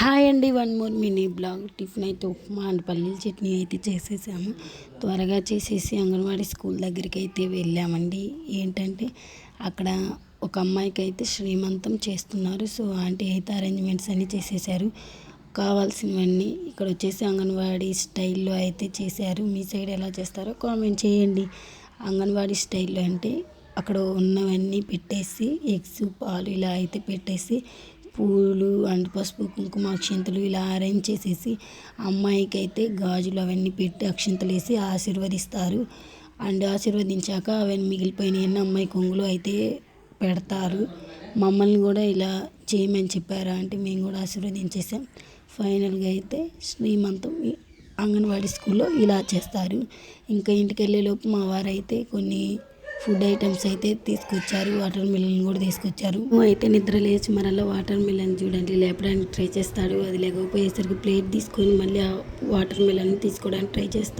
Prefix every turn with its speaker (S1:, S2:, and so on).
S1: Hi అండి one more mini blog. Tiffin అయితే upma and పల్లీల చట్నీ అయితే చేసేసాము. త్వరగా చేసేసి అంగన్వాడీ స్కూల్ దగ్గరికి అయితే వెళ్ళామండి. ఏంటంటే అక్కడ ఒక అమ్మాయికి అయితే శ్రీమంతం చేస్తున్నారు. సో ఆంటీ అయితే అరేంజ్మెంట్స్ అన్నీ చేసేసారు. కావాల్సినవన్నీ ఇక్కడ వచ్చేసి అంగన్వాడీ స్టైల్లో అయితే చేశారు. మీ సైడ్ ఎలా చేస్తారో కామెంట్ చేయండి. అంగన్వాడీ స్టైల్లో అంటే అక్కడ ఉన్నవన్నీ పెట్టేసి ఎగ్స్ పాలు ఇలా అయితే పెట్టేసి పూలు అండ్ పసుపు కుంకుమ అక్షింతలు ఇలా అరేంజ్ చేసేసి అమ్మాయికి అయితే గాజులు అవన్నీ పెట్టి అక్షింతలు వేసి ఆశీర్వదిస్తారు. అండ్ ఆశీర్వదించాక అవన్నీ మిగిలిపోయినాయన్నీ అమ్మాయి కొంగులు అయితే పెడతారు. మమ్మల్ని కూడా ఇలా చేయమని చెప్పారా అంటే మేము కూడా ఆశీర్వదించేసాం ఫైనల్గా అయితే శ్రీమంతం అంగన్వాడీ స్కూల్లో ఇలా చేస్తారు. ఇంకా ఇంటికి వెళ్ళేలోపు మా వారైతే కొన్ని ఫుడ్ ఐటమ్స్ అయితే తీసుకొచ్చారు. వాటర్ మిలన్ కూడా తీసుకొచ్చారు. అయితే నిద్ర లేచి మరలా వాటర్ మిలన్ చూడండి. లేపడానికి ట్రై చేస్తాడు. అది లేకపోయేసరికి ప్లేట్ తీసుకొని మళ్ళీ ఆ వాటర్ మిలన్ తీసుకోవడానికి ట్రై చేస్తాడు